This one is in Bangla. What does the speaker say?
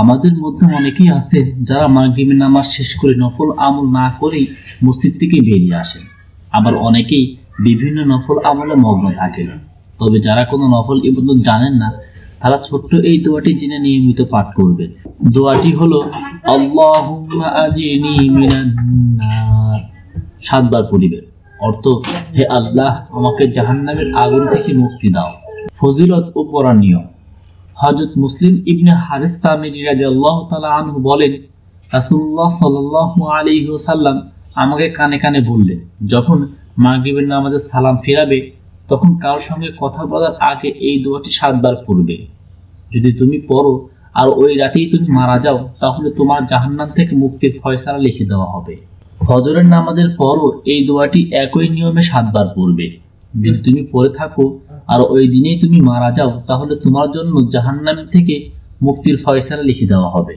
আমাদের মধ্যে অনেকেই আছে যারা মাগরিবের নামাজ শেষ করে নফল আমল না করেই মসজিদ থেকে বেরিয়ে আসেন আবার অনেকেই বিভিন্ন নফল আমলে মগ্ন থাকেন। তবে যারা কোনো নফল ইবাদত জানেন না, তারা ছোট্ট এই দোয়াটি জেনে নিয়মিত পাঠ করবেন। দোয়াটি হলো, আল্লাহুম্মা আজিনি সাতবার পড়িবেন। অর্থ, হে আল্লাহ, আমাকে জাহান্নামের আগুন থেকে মুক্তি দাও। ফজিলত ও পরাণীয় হজরত মুসলিম ইবনে হারিস তামিরি রাদিয়াল্লাহু তাআলা আনহু বলেন, রাসূলুল্লাহ সাল্লাল্লাহু আলাইহি সাল্লাম আমাকে কানে কানে বললেন, যখন মাগরিবের নামাজে সালাম ফেরাবে, তখন কারোর সঙ্গে কথা বলার আগে এই দোয়াটি সাতবার পড়বে। যদি তুমি পড়ো আর ওই রাতেই তুমি মারা যাও, তাহলে তোমার জাহান্নাম থেকে মুক্তির ফয়সালা লিখে দেওয়া হবে। ফজরের নামাজের পরও এই দোয়াটি একই নিয়মে সাতবার পড়বে। যদি তুমি পড়ে থাকো আর ওই দিনেই তুমি মারা যাও, তাহলে তোমার জন্য জাহান্নাম থেকে মুক্তির ফয়সালা লিখে দেওয়া হবে।